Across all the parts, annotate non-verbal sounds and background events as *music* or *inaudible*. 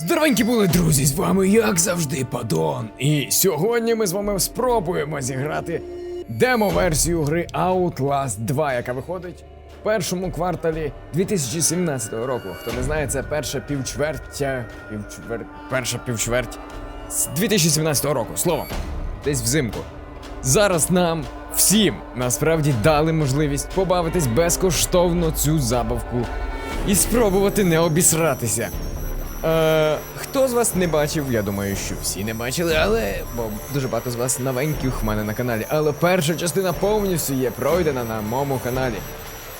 Здоровенькі були друзі, з вами як завжди Падон. І сьогодні ми з вами спробуємо зіграти демо-версію гри Outlast 2, яка виходить в першому кварталі 2017 року. Хто не знає, це перша півчвертя. Півчвер... Перша півчверть з 2017 року. Словом, десь взимку. Зараз нам всім насправді дали можливість побавитись безкоштовно цю забавку і спробувати не обісратися. Е, хто з вас не бачив? Я думаю, що всі не бачили, але бо дуже багато з вас новеньких в мене на каналі. Але перша частина повністю є пройдена на моєму каналі.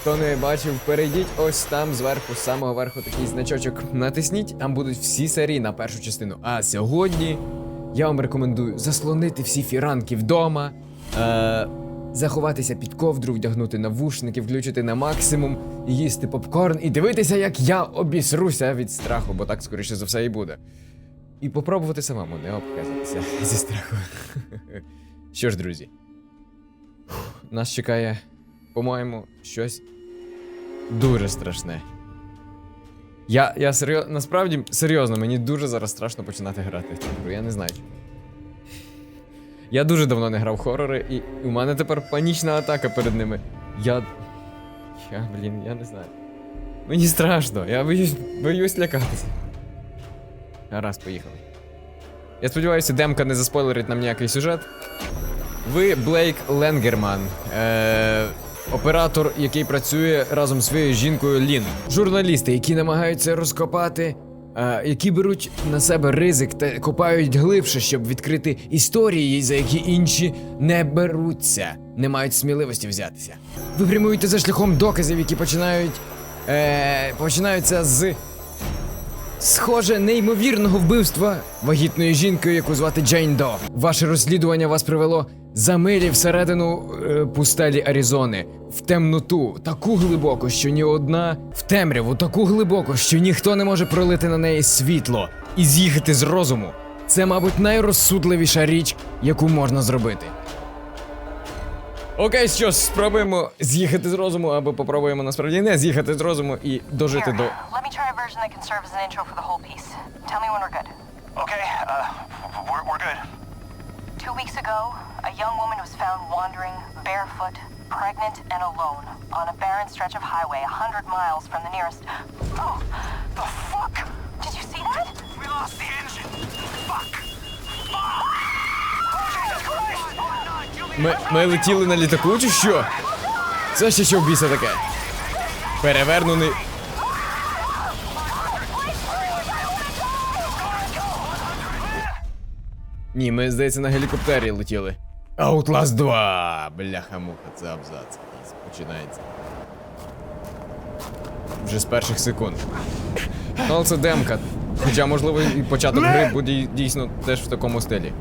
Хто не бачив, перейдіть ось там зверху, з самого верху такий значочок. Натисніть, там будуть всі серії на першу частину. А сьогодні я вам рекомендую заслонити всі фіранки вдома. Е, заховатися під ковдру, вдягнути навушники, включити на максимум, їсти попкорн і дивитися, як я обісруся від страху, бо так скоріше за все і буде. І попробувати самому не обказатися зі страху. Що ж, друзі, нас чекає, по-моєму, щось дуже страшне. Я, я серйозно, насправді серйозно, мені дуже зараз страшно починати грати в цю гру, я не знаю. Я дуже давно не грав хорори, і у мене тепер панічна атака перед ними. Я. Я, блін, я не знаю. Мені страшно, я боюсь, боюсь лякатися. Гаразд, поїхали. Я сподіваюся, демка не заспойлерить нам ніякий сюжет. Ви Блейк Ленгерман, е- оператор, який працює разом з своєю жінкою Лін. Журналісти, які намагаються розкопати, які беруть на себе ризик та копають глибше, щоб відкрити історії, за які інші не беруться, не мають сміливості взятися. Ви прямуєте за шляхом доказів, які починають. Е- починаються з Схоже, неймовірного вбивства вагітної жінки, яку звати Джейн До. Ваше розслідування вас привело за милі всередину е, пустелі Аризони, в темноту, таку глибоко, що ні одна в темряву, таку глибоко, що ніхто не може пролити на неї світло і з'їхати з розуму. Це, мабуть, найрозсудливіша річ, яку можна зробити. Окей, що ж, спробуємо з'їхати з розуму, або попробуємо насправді не з'їхати з розуму і дожити до. good. Okay, uh, we're, we're good. Two weeks ago, a young woman was found wandering barefoot, pregnant, and alone on a barren stretch of highway a hundred miles from the nearest. Oh, The fuck? did you see that? We lost the engine. Fuck. Fuck. Oh! Oh. Ми, ми летіли на літаку чи що? Це ще що в біса таке? Перевернений. Ні, ми, здається, на гелікоптері летіли. Outlast 2! Бляха-муха, це абзац. Починається. Вже з перших секунд. Ну, але це демка. Хоча, можливо, і початок гри буде дійсно теж в такому стилі.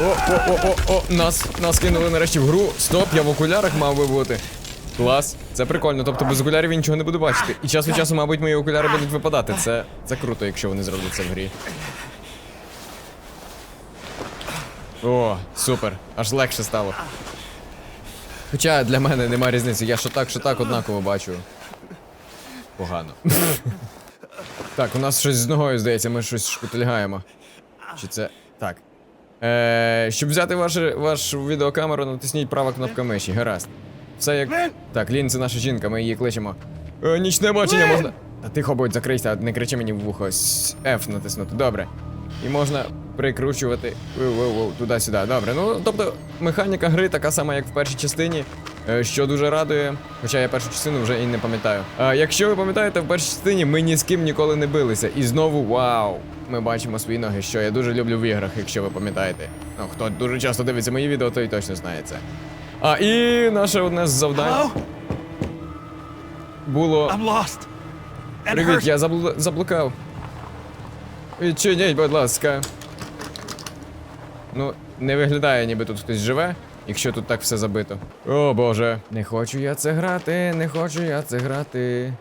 О, о, о, о, о, нас, нас кинули нарешті в гру. Стоп, я в окулярах мав би бути. Клас, це прикольно. Тобто без окулярів я нічого не буду бачити. І час від часу, мабуть, мої окуляри будуть випадати. Це, це круто, якщо вони зроблять це в грі. О, супер. Аж легше стало. Хоча для мене нема різниці, я що так, що так однаково бачу. Погано. так, у нас щось з ногою, здається, ми щось шкутильгаємо. Чи це. Так. Е, щоб взяти ваше, вашу відеокамеру, натисніть права кнопка миші. Гаразд. Все як. Так, Лін, це наша жінка, ми її кличемо. Е, нічне бачення можна. Та тихо будь, закрийся, не кричи мені в вухо. F натиснути. Добре. І можна прикручувати туди-сюди. Добре. Ну, тобто, механіка гри така сама, як в першій частині, е, що дуже радує. Хоча я першу частину вже і не пам'ятаю. А якщо ви пам'ятаєте, в першій частині ми ні з ким ніколи не билися. І знову вау! Ми бачимо свої ноги, що я дуже люблю в іграх, якщо ви пам'ятаєте. Ну, хто дуже часто дивиться мої відео, той точно знає це. А і наше одне з завдань було. Привіт, я заблу... заблукав. Відчиніть, будь ласка. Ну, не виглядає, ніби тут хтось живе, якщо тут так все забито. О боже. Не хочу я це грати, не хочу я це грати.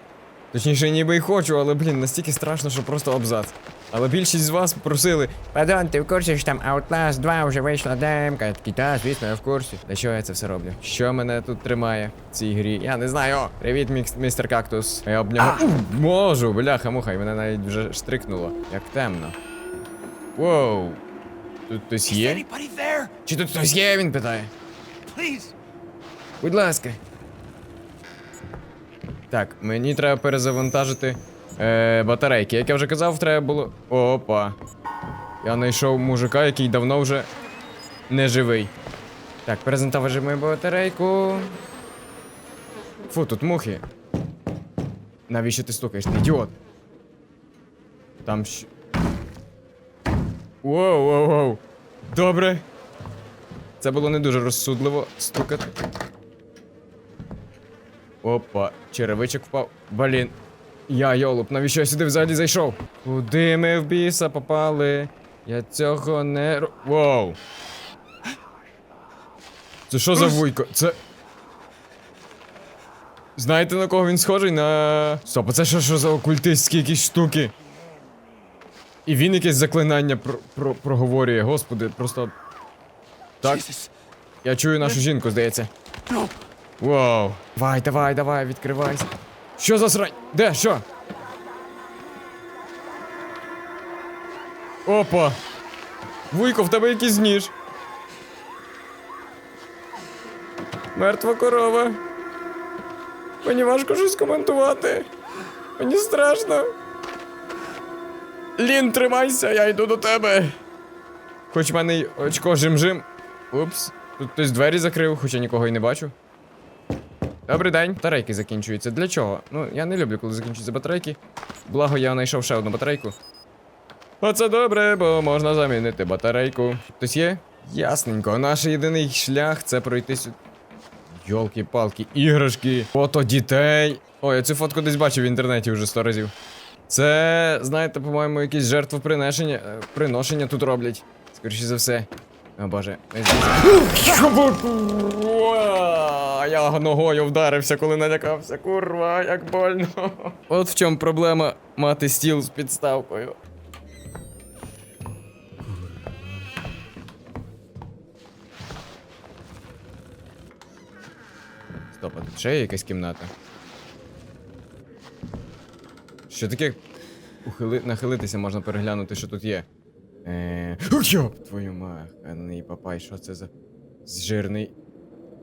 Точніше, ніби й хочу, але, блін, настільки страшно, що просто абзац. Але більшість з вас просили. Падон, ти в курсі, що там Outlast 2 вже вийшла демка? Я такий, та, звісно, я в курсі. Для чого я це все роблю? Що мене тут тримає в цій грі? Я не знаю. О, привіт, мікс- містер Кактус. Я об нього можу, бляха муха, і мене навіть вже штрикнуло. Як темно. Воу. Тут хтось є? Чи тут хтось є? Він питає. Будь ласка. Так, мені треба перезавантажити е, батарейки. Як я вже казав, треба було. Опа. Я знайшов мужика, який давно вже не живий. Так, перезавантажимо батарейку. Фу, тут мухи. Навіщо ти стукаєш? Ти ідіот. Там щ... Воу, воу, воу. Добре. Це було не дуже розсудливо стукати. Опа, черевичок впав. Блін. Я йолуп, навіщо я сюди взагалі зайшов? Куди ми в біса попали? Я цього не ро- Воу. Це що за вуйко? Це. Знаєте на кого він схожий? На. Стоп, а це що, що за окультистські якісь штуки? І він якесь заклинання про, про, проговорює, господи, просто. Так, я чую нашу жінку, здається. Вау. Давай, давай, давай, відкривайся. Що за срань? Де? Що? Опа. Вуйко, в тебе якийсь ніж. Мертва корова. Мені важко щось коментувати. Мені страшно. Лін, тримайся, я йду до тебе. Хоч в мене й очко жим-жим. Упс. Тут хтось двері закрив, хоча нікого й не бачу. Добрий день. Батарейки закінчуються. Для чого? Ну, я не люблю, коли закінчуються батарейки. Благо, я знайшов ще одну батарейку. Оце добре, бо можна замінити батарейку. Хтось є? Ясненько. Наш єдиний шлях це пройти сюди. Йолки-палки, іграшки, фото дітей. Ой, я цю фотку десь бачив в інтернеті вже сто разів. Це, знаєте, по-моєму, якісь жертвоприношення е, приношення тут роблять. Скоріше за все. О боже, Я ногою вдарився, коли налякався. Курва, як больно. От в чому проблема мати стіл з підставкою. Стоп, а тут ще є якась кімната. Що таке? Ухили... Нахилитися можна переглянути, що тут є. Е... Твою маханий папай, що це за жирний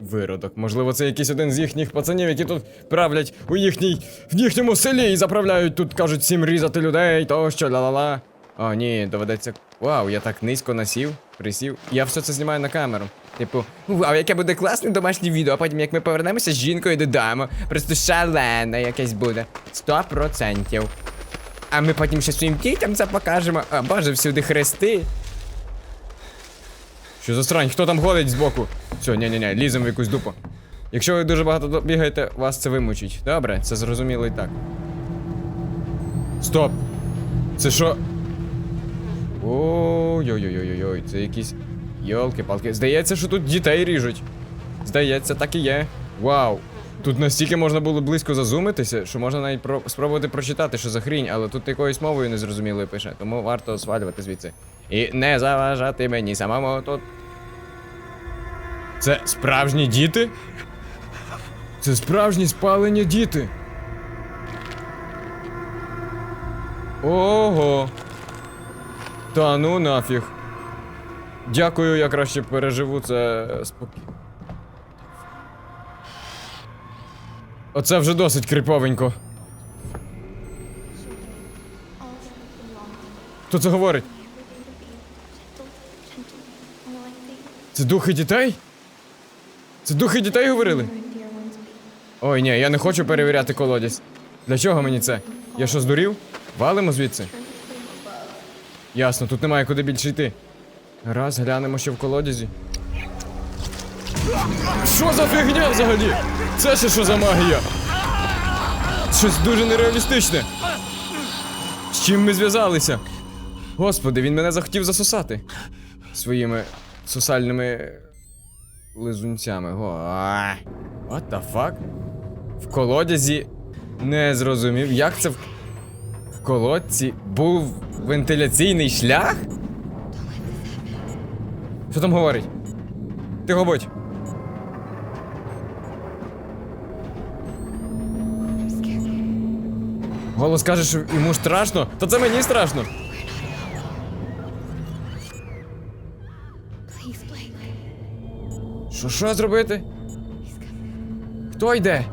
виродок? Можливо, це якийсь один з їхніх пацанів, які тут правлять у їхній в їхньому селі і заправляють тут, кажуть, всім різати людей, тощо, ла-ла-ла. О, ні, доведеться. Вау, я так низько насів, присів. Я все це знімаю на камеру. Типу, вау, яке буде класне домашнє відео, а потім як ми повернемося з жінкою додому, просто шалене якесь буде. Сто процентів. А ми потім ще своїм дітям це покажемо. О, боже, всюди хрести. Що за срань? Хто там ходить збоку? Все, ні-ні-ні, ліземо в якусь дупу. Якщо ви дуже багато бігаєте, вас це вимучить. Добре, це зрозуміло і так. Стоп! Це що? Ой-ой-ой-ой-ой, це якісь. Йолки-палки. Здається, що тут дітей ріжуть. Здається, так і є. Вау. Тут настільки можна було близько зазумитися, що можна навіть про... спробувати прочитати, що за хрінь, але тут якоюсь мовою незрозумілою пише, тому варто свалювати звідси. І не заважати мені самому тут. Це справжні діти? Це справжні спалені діти. Ого. Та ну нафіг. Дякую, я краще переживу це спокійно. Оце вже досить кріповенько. Хто це говорить? Це духи дітей? Це духи дітей говорили? Ой, ні, я не хочу перевіряти колодязь. Для чого мені це? Я що здурів? Валимо звідси? Ясно, тут немає куди більше йти. Раз, глянемо, що в колодязі. Що за фігня взагалі? Це ще що за магія? Щось дуже нереалістичне. З чим ми зв'язалися? Господи, він мене захотів засосати своїми сосальними лизунцями. Го. What the fuck? В колодязі не зрозумів. Як це в, колодці був Вентиляційний шлях? Що там говорить? Тихо будь. Голос каже, що йому страшно. Та це мені страшно. Що що зробити? Хто йде?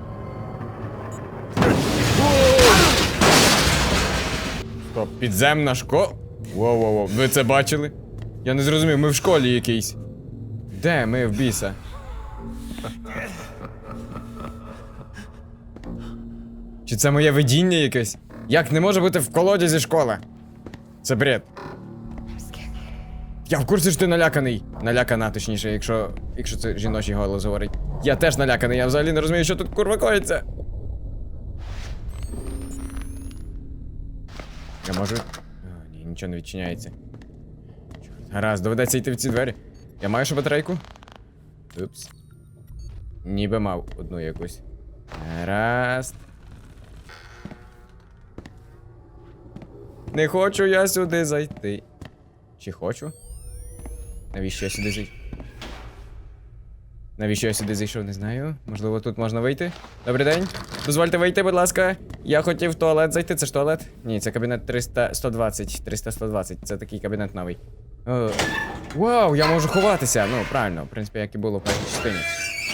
Стоп, підземна школа. Воу-воу-воу, ви це бачили? Я не зрозумів, ми в школі якійсь. Де ми в біса? Чи це моє видіння якесь? Як не може бути в колодязі школа? Це бред. Я в курсі, що ти наляканий. Налякана, точніше, якщо, якщо це жіночий голос говорить. Я теж наляканий, я взагалі не розумію, що тут курва коїться. Я можу. О, ні, нічого не відчиняється. Чорт. Гаразд, доведеться йти в ці двері. Я маю ще батарейку? Упс. Ніби мав одну якусь. Гаразд. Не хочу я сюди зайти. Чи хочу? Навіщо я сюди зайшов? Навіщо я сюди зайшов, не знаю. Можливо, тут можна вийти. Добрий день. Дозвольте вийти, будь ласка. Я хотів в туалет зайти. Це ж туалет? Ні, це кабінет 300 120. 300 120. Це такий кабінет новий. О, вау, я можу ховатися. Ну, правильно, в принципі, як і було в першій частині.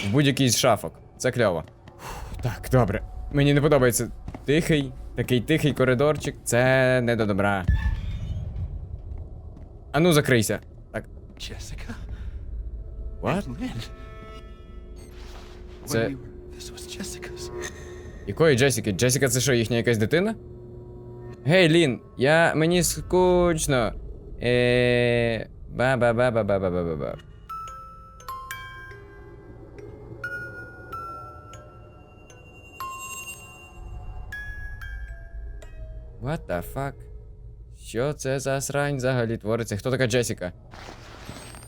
В будь-який з шафок. Це кльово. Фух, Так, добре. Мені не подобається. Тихий, такий тихий коридорчик. Це не до добра. Ану, закрийся. Так. Jessica? What? Це-. Якої Джесіки? Джесіка це що, їхня якась дитина? Гей, Лін, я. мені скучно. Е. Ба-ба-ба-ба-ба-ба-ба-ба. What the fuck? Що це за срань взагалі твориться? Хто така Джесіка?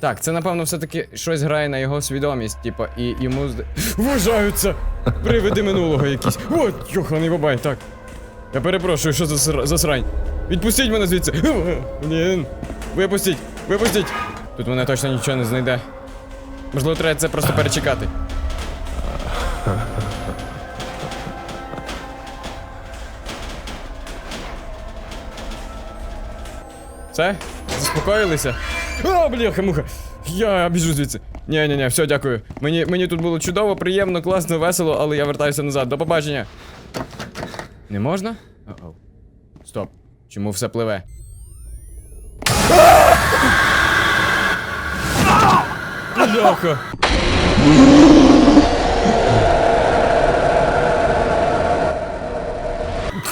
Так, це напевно все-таки щось грає на його свідомість, типа, і йому зда... *gasps* Вважаються! Привиди минулого якісь. От, йоханий бабай, так. Я перепрошую, що за, сра- за срань? Відпустіть мене звідси! *gasps* Блін. Випустіть! Випустіть! Тут мене точно нічого не знайде. Можливо, треба це просто перечекати. Все? Заспокоїлися? О, бляха, муха! Я біжу звідси. Ні, ні, ні, все, дякую. Мені, мені тут було чудово, приємно, класно, весело, але я вертаюся назад. До побачення. Не можна? О-оу. Стоп. Чому все пливе? Бляха!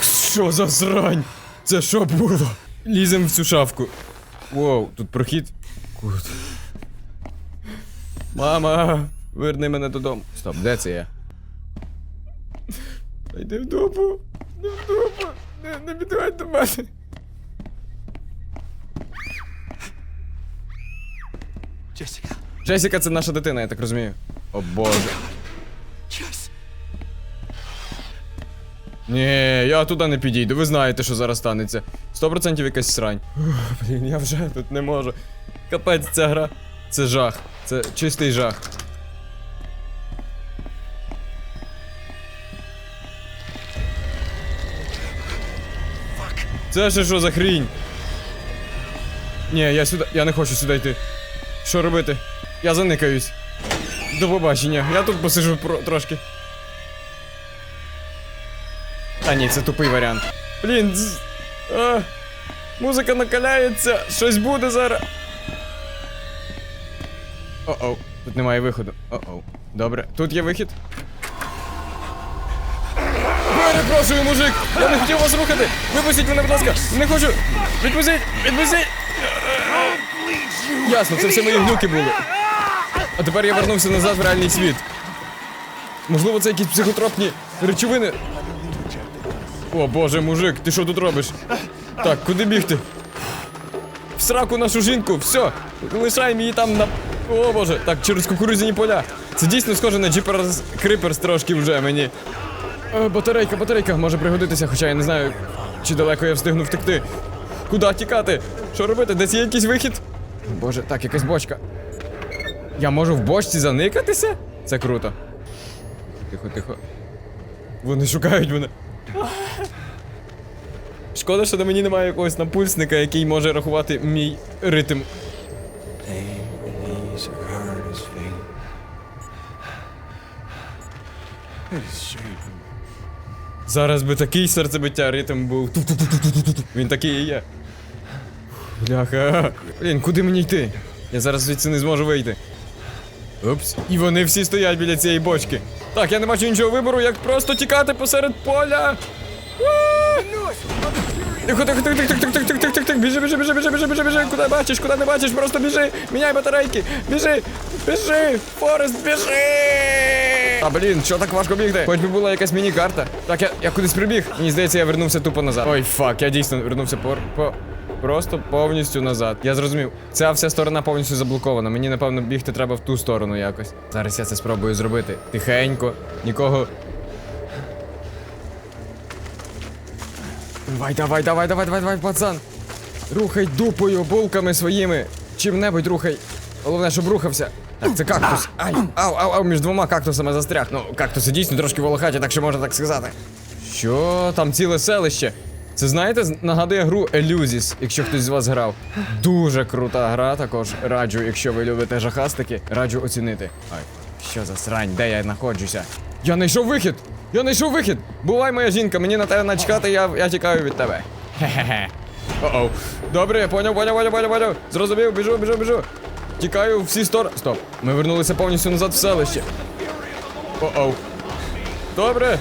Що за срань? Це що було? Лізем в цю шафку. Воу, тут прохід. Кут. Мама, верни мене додому. Стоп, де це я? Йди в дупу. Йди в дупу. Не, не підходь до мене. Jessica. Джесіка це наша дитина, я так розумію. О боже. Jess. Ні, я туди не підійду. Ви знаєте, що зараз станеться. Сто процентів якась срань. Ух, блін, я вже тут не можу. Капець ця гра. Це жах. Це чистий жах. Це ще що за хрінь? Ні, я сюди. Я не хочу сюди йти. Що робити? Я заникаюсь. До побачення. Я тут посижу про трошки. Та ні, це тупий варіант. Блін, дз... а, музика накаляється, щось буде зараз. О-оу, тут немає виходу. О-оу. Добре, тут є вихід. Перепрошую, мужик! Я не хотів вас рухати! Випустіть мене, будь ласка! Не хочу! Відпустіть! Відпустіть! Ясно, це все мої глюки були. А тепер я вернувся назад в реальний світ. Можливо, це якісь психотропні речовини. О боже, мужик, ти що тут робиш? Так, куди бігти? В сраку нашу жінку, все, лишаємо її там на. О боже, так, через кукурудзяні поля. Це дійсно схоже на Jeepers Creepers трошки вже мені. Е, батарейка, батарейка може пригодитися, хоча я не знаю, чи далеко я встигну втекти. Куди тікати? Що робити? Десь є якийсь вихід? Боже, так, якась бочка. Я можу в бочці заникатися? Це круто. Тихо, тихо. Вони шукають мене. Шкода, що на мені немає якогось напульсника, який може рахувати мій ритм. Зараз би такий серцебиття ритм був. Він такий і є. Бляха. Блін, куди мені йти? Я зараз звідси не зможу вийти. Упс. І вони всі стоять біля цієї бочки. Так, я не бачу іншого вибору, як просто тікати посеред поля. Тихо, тихо, тихо, тихо, тихо, тихо, тихо, тихо, біжи, біжи, біжи, біжи, біжи, біжи, біжи, куди бачиш, куди не бачиш, просто біжи, міняй батарейки, біжи, біжи, Форест, біжи. А блін, що так важко бігти? Хоч би була якась міні-карта. Так, я, я кудись прибіг. Мені здається, я вернувся тупо назад. Ой, фак, я дійсно вернувся по, по просто повністю назад. Я зрозумів, ця вся сторона повністю заблокована. Мені, напевно, бігти треба в ту сторону якось. Зараз я це спробую зробити. Тихенько, нікого. Давай, давай, давай, давай, давай, давай, пацан. Рухай дупою, булками своїми. Чим-небудь рухай. Головне, щоб рухався. Так, це кактус. Ай, ау, ау, ау, між двома кактусами застряг. Ну, кактуси дійсно трошки волохаті, так що можна так сказати. Що там ціле селище? Це знаєте, нагадує гру Елюзіс, якщо хтось з вас грав. Дуже крута гра, також раджу, якщо ви любите жахастики, раджу оцінити. Ай, що за срань, де я знаходжуся? Я знайшов вихід! Я знайшов вихід! Бувай, моя жінка, мені на тебе начхати, я, я тікаю від тебе. Хе-хе-хе. О-оу. Добре, я поняв, поняв, поняв, поняв, поняв. Зрозумів, біжу, біжу, біжу. Тікаю в всі сторони. Стоп. Ми вернулися повністю назад в селище. О-оу. Добре.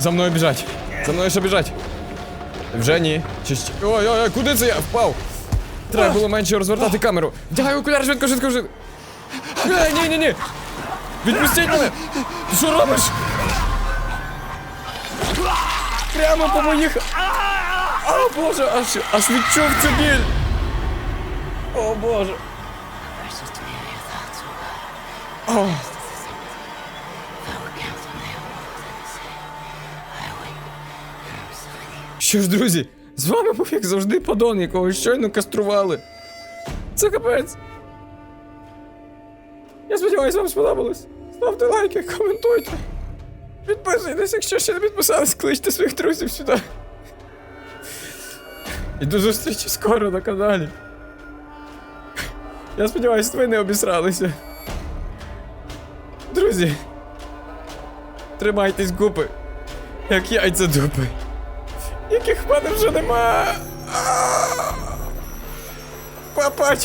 За мною біжать. За мною ще біжать. Вже ні. Чи. Ой, ой, ой, куди це я впав? Треба було менше розвертати камеру. Вдягай окуляр, швидко, швидко, швидко. Е, ні, ні, ні. Відпустіть мене! Ти що робиш? Прямо по моїх. О, боже, аж, аж відчув цю біль. О, боже. О. Що ж, друзі, з вами був як завжди подон, якого щойно кастрували. Це капець. Я сподіваюся, вам сподобалось. Ставте лайки, коментуйте. Підписуйтесь, якщо ще не підписались, кличте своїх друзів сюди. І до зустрічі скоро на каналі. Я сподіваюся, ви не обісралися. Друзі. Тримайтесь гупи, як яйця дупи. Яких в мене вже нема. Папа.